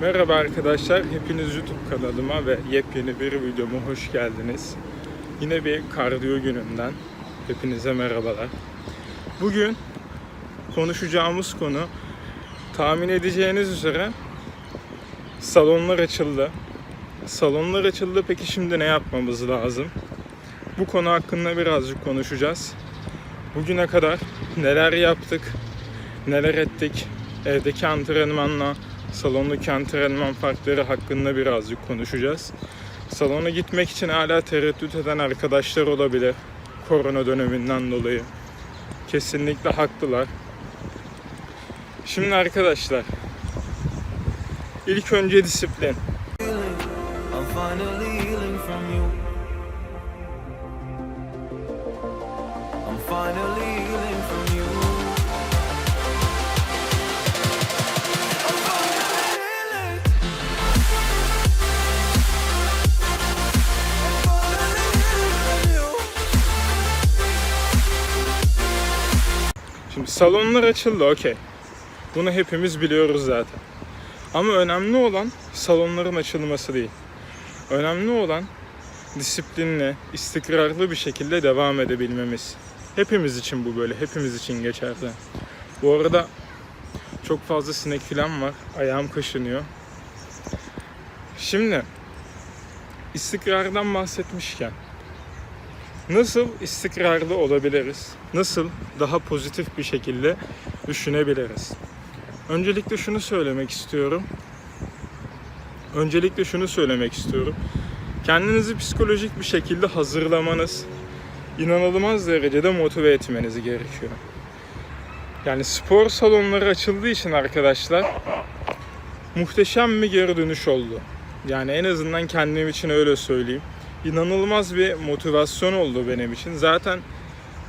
Merhaba arkadaşlar, hepiniz YouTube kanalıma ve yepyeni bir videoma hoş geldiniz. Yine bir kardiyo gününden hepinize merhabalar. Bugün konuşacağımız konu tahmin edeceğiniz üzere salonlar açıldı. Salonlar açıldı peki şimdi ne yapmamız lazım? Bu konu hakkında birazcık konuşacağız. Bugüne kadar neler yaptık, neler ettik, evdeki antrenmanla salondaki antrenman farkları hakkında birazcık konuşacağız. Salona gitmek için hala tereddüt eden arkadaşlar olabilir. Korona döneminden dolayı. Kesinlikle haklılar. Şimdi arkadaşlar ilk önce disiplin. Salonlar açıldı okey. Bunu hepimiz biliyoruz zaten. Ama önemli olan salonların açılması değil. Önemli olan disiplinli, istikrarlı bir şekilde devam edebilmemiz. Hepimiz için bu böyle, hepimiz için geçerli. Bu arada çok fazla sinek falan var. Ayağım kaşınıyor. Şimdi istikrardan bahsetmişken nasıl istikrarlı olabiliriz? Nasıl daha pozitif bir şekilde düşünebiliriz? Öncelikle şunu söylemek istiyorum. Öncelikle şunu söylemek istiyorum. Kendinizi psikolojik bir şekilde hazırlamanız, inanılmaz derecede motive etmeniz gerekiyor. Yani spor salonları açıldığı için arkadaşlar muhteşem bir geri dönüş oldu. Yani en azından kendim için öyle söyleyeyim. İnanılmaz bir motivasyon oldu benim için. Zaten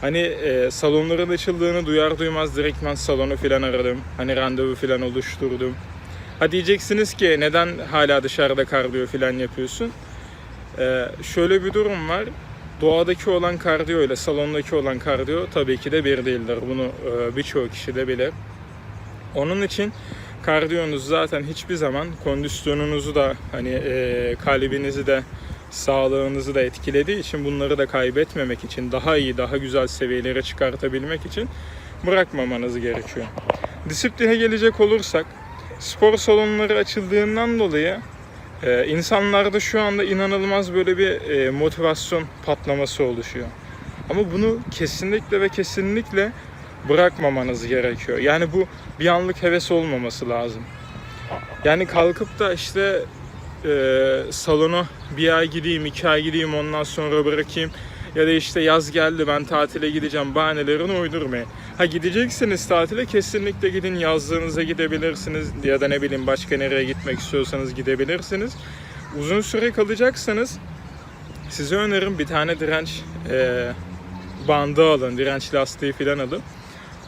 hani e, salonların açıldığını duyar duymaz direktman salonu filan aradım. Hani randevu filan oluşturdum. Ha diyeceksiniz ki neden hala dışarıda kardiyo filan yapıyorsun? Ee, şöyle bir durum var. Doğadaki olan kardiyo ile salondaki olan kardiyo tabii ki de bir değildir. Bunu e, birçok kişi de bilir. Onun için kardiyonuz zaten hiçbir zaman kondisyonunuzu da hani e, kalbinizi de sağlığınızı da etkilediği için bunları da kaybetmemek için daha iyi, daha güzel seviyelere çıkartabilmek için bırakmamanız gerekiyor. Disipline gelecek olursak spor salonları açıldığından dolayı ee, insanlarda şu anda inanılmaz böyle bir e, motivasyon patlaması oluşuyor. Ama bunu kesinlikle ve kesinlikle bırakmamanız gerekiyor. Yani bu bir anlık heves olmaması lazım. Yani kalkıp da işte e, salona bir ay gideyim, iki ay gideyim ondan sonra bırakayım. Ya da işte yaz geldi ben tatile gideceğim bahanelerini uydurmayın. Ha gideceksiniz tatile kesinlikle gidin yazlığınıza gidebilirsiniz ya da ne bileyim başka nereye gitmek istiyorsanız gidebilirsiniz. Uzun süre kalacaksanız size önerim bir tane direnç e, bandı alın, direnç lastiği falan alın.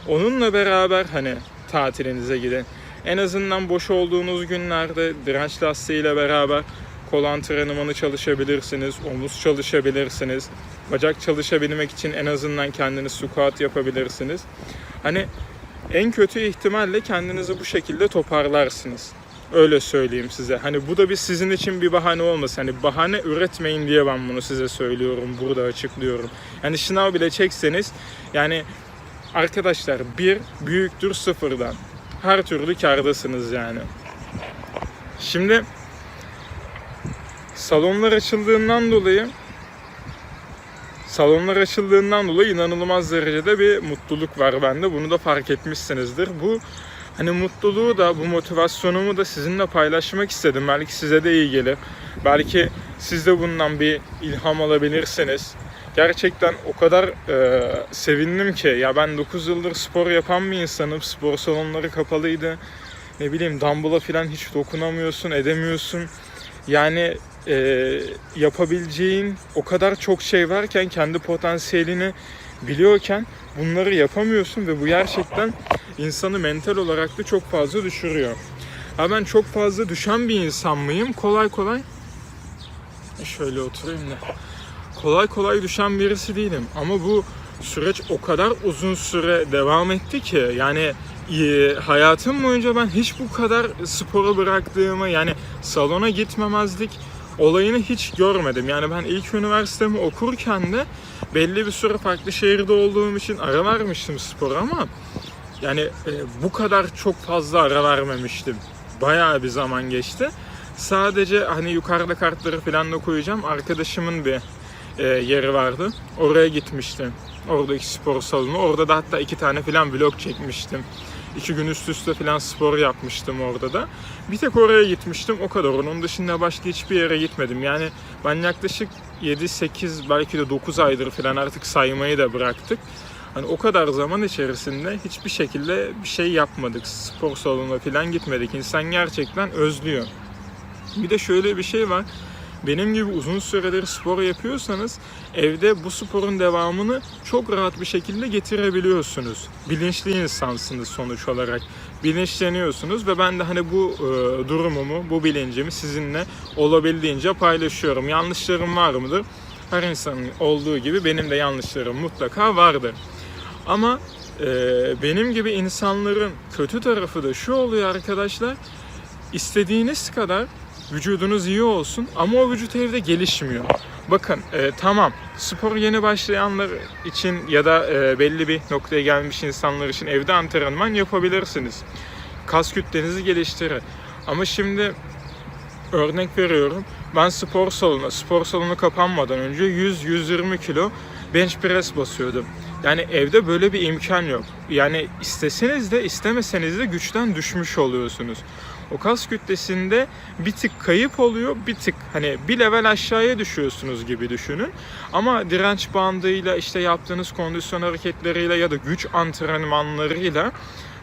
Onunla beraber hani tatilinize gidin. En azından boş olduğunuz günlerde direnç lastiğiyle beraber kol antrenmanı çalışabilirsiniz, omuz çalışabilirsiniz. Bacak çalışabilmek için en azından kendiniz squat yapabilirsiniz. Hani en kötü ihtimalle kendinizi bu şekilde toparlarsınız. Öyle söyleyeyim size. Hani bu da bir sizin için bir bahane olmasın. Hani bahane üretmeyin diye ben bunu size söylüyorum. Burada açıklıyorum. Yani şınav bile çekseniz yani arkadaşlar bir büyüktür sıfırdan. Her türlü kardasınız yani. Şimdi salonlar açıldığından dolayı salonlar açıldığından dolayı inanılmaz derecede bir mutluluk var bende. Bunu da fark etmişsinizdir. Bu hani mutluluğu da bu motivasyonumu da sizinle paylaşmak istedim. Belki size de iyi gelir. Belki siz de bundan bir ilham alabilirsiniz. Gerçekten o kadar e, sevindim ki ya ben 9 yıldır spor yapan bir insanım. Spor salonları kapalıydı. Ne bileyim dumbbell'a falan hiç dokunamıyorsun, edemiyorsun. Yani e, yapabileceğin o kadar çok şey varken kendi potansiyelini biliyorken bunları yapamıyorsun ve bu gerçekten insanı mental olarak da çok fazla düşürüyor. Ha ben çok fazla düşen bir insan mıyım? Kolay kolay şöyle oturayım da. Kolay kolay düşen birisi değilim ama bu süreç o kadar uzun süre devam etti ki yani e, hayatım boyunca ben hiç bu kadar sporu bıraktığımı yani salona gitmemezlik olayını hiç görmedim. Yani ben ilk üniversitemi okurken de belli bir süre farklı şehirde olduğum için ara vermiştim spora ama yani e, bu kadar çok fazla ara vermemiştim. Bayağı bir zaman geçti. Sadece hani yukarıda kartları falan da koyacağım. Arkadaşımın bir e, yeri vardı. Oraya gitmiştim. Oradaki spor salonu. Orada da hatta iki tane falan vlog çekmiştim. İki gün üst üste falan spor yapmıştım orada da. Bir tek oraya gitmiştim o kadar. Onun dışında başka hiçbir yere gitmedim. Yani ben yaklaşık 7-8 belki de 9 aydır falan artık saymayı da bıraktık. Hani o kadar zaman içerisinde hiçbir şekilde bir şey yapmadık. Spor salonuna falan gitmedik. İnsan gerçekten özlüyor. Bir de şöyle bir şey var. Benim gibi uzun süredir spor yapıyorsanız evde bu sporun devamını çok rahat bir şekilde getirebiliyorsunuz. Bilinçli insansınız sonuç olarak. Bilinçleniyorsunuz ve ben de hani bu e, durumumu, bu bilincimi sizinle olabildiğince paylaşıyorum. Yanlışlarım var mıdır? Her insanın olduğu gibi benim de yanlışlarım mutlaka vardır. Ama e, benim gibi insanların kötü tarafı da şu oluyor arkadaşlar. İstediğiniz kadar vücudunuz iyi olsun ama o vücut evde gelişmiyor. Bakın e, tamam spor yeni başlayanlar için ya da e, belli bir noktaya gelmiş insanlar için evde antrenman yapabilirsiniz. Kas kütlenizi geliştirir. Ama şimdi örnek veriyorum. Ben spor salonu, spor salonu kapanmadan önce 100-120 kilo bench press basıyordum. Yani evde böyle bir imkan yok. Yani isteseniz de istemeseniz de güçten düşmüş oluyorsunuz. O kas kütlesinde bir tık kayıp oluyor, bir tık hani bir level aşağıya düşüyorsunuz gibi düşünün. Ama direnç bandıyla işte yaptığınız kondisyon hareketleriyle ya da güç antrenmanlarıyla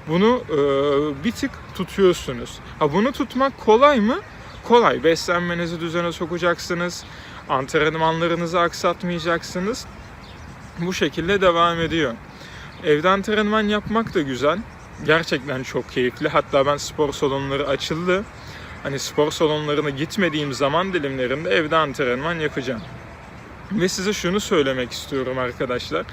bunu e, bir tık tutuyorsunuz. Ha bunu tutmak kolay mı? Kolay. Beslenmenizi düzene sokacaksınız. Antrenmanlarınızı aksatmayacaksınız. Bu şekilde devam ediyor. Evde antrenman yapmak da güzel. Gerçekten çok keyifli. Hatta ben spor salonları açıldı. Hani spor salonlarına gitmediğim zaman dilimlerinde evde antrenman yapacağım. Ve size şunu söylemek istiyorum arkadaşlar.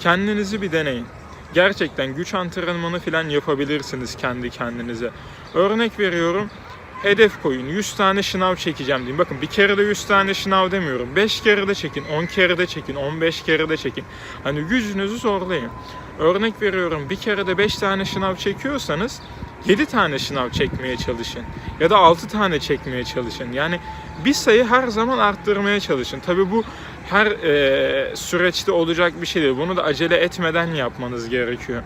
Kendinizi bir deneyin. Gerçekten güç antrenmanı falan yapabilirsiniz kendi kendinize. Örnek veriyorum. Hedef koyun. 100 tane şınav çekeceğim diyeyim. Bakın bir kere de 100 tane şınav demiyorum. 5 kere de çekin, 10 kere de çekin, 15 kere de çekin. Hani gücünüzü zorlayın. Örnek veriyorum bir kere de 5 tane şınav çekiyorsanız 7 tane şınav çekmeye çalışın. Ya da 6 tane çekmeye çalışın. Yani bir sayı her zaman arttırmaya çalışın. Tabi bu her e, süreçte olacak bir şey değil. Bunu da acele etmeden yapmanız gerekiyor.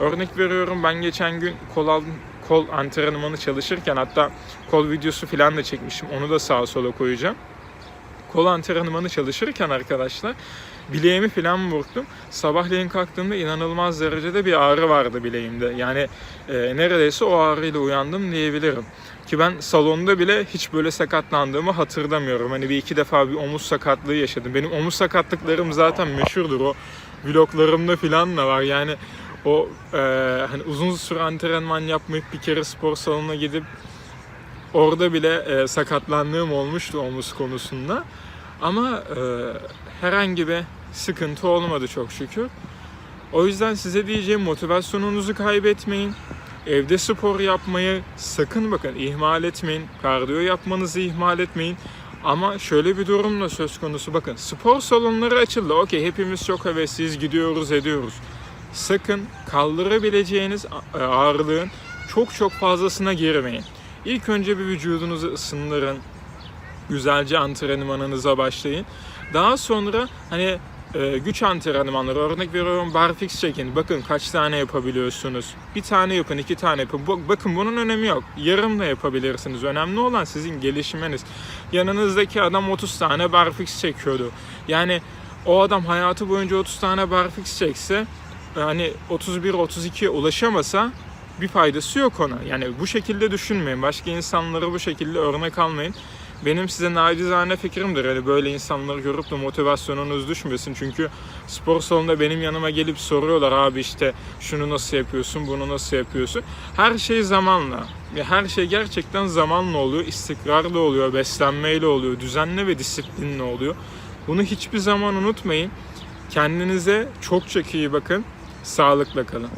Örnek veriyorum ben geçen gün kol aldım kol antrenmanı çalışırken hatta kol videosu falan da çekmişim. Onu da sağa sola koyacağım. Kol antrenmanı çalışırken arkadaşlar bileğimi falan burktum. Sabahleyin kalktığımda inanılmaz derecede bir ağrı vardı bileğimde. Yani e, neredeyse o ağrıyla uyandım diyebilirim. Ki ben salonda bile hiç böyle sakatlandığımı hatırlamıyorum. Hani bir iki defa bir omuz sakatlığı yaşadım. Benim omuz sakatlıklarım zaten meşhurdur. O vloglarımda falan da var. Yani o e, hani uzun süre antrenman yapmayıp bir kere spor salonuna gidip orada bile e, sakatlandığım olmuştu omuz konusunda. Ama e, herhangi bir sıkıntı olmadı çok şükür. O yüzden size diyeceğim motivasyonunuzu kaybetmeyin. Evde spor yapmayı sakın bakın ihmal etmeyin. Kardiyo yapmanızı ihmal etmeyin. Ama şöyle bir durum da söz konusu. Bakın spor salonları açıldı. Okey hepimiz çok hevesliyiz gidiyoruz ediyoruz. Sakın kaldırabileceğiniz e, ağırlığın çok çok fazlasına girmeyin. İlk önce bir vücudunuzu ısındırın. Güzelce antrenmanınıza başlayın. Daha sonra hani e, güç antrenmanları örnek veriyorum barfix çekin. Bakın kaç tane yapabiliyorsunuz. Bir tane yapın, iki tane yapın. Bakın bunun önemi yok. Yarım da yapabilirsiniz. Önemli olan sizin gelişmeniz. Yanınızdaki adam 30 tane barfix çekiyordu. Yani o adam hayatı boyunca 30 tane barfix çekse hani 31-32'ye ulaşamasa bir faydası yok ona. Yani bu şekilde düşünmeyin. Başka insanları bu şekilde örnek almayın. Benim size nacizane fikrimdir. Yani böyle insanları görüp de motivasyonunuz düşmesin. Çünkü spor salonunda benim yanıma gelip soruyorlar abi işte şunu nasıl yapıyorsun, bunu nasıl yapıyorsun. Her şey zamanla. Her şey gerçekten zamanla oluyor, istikrarla oluyor, beslenmeyle oluyor, düzenli ve disiplinli oluyor. Bunu hiçbir zaman unutmayın. Kendinize çok çok iyi bakın. Sağlıkla kalın.